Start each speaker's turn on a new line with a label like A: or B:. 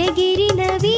A: எகிரினவீ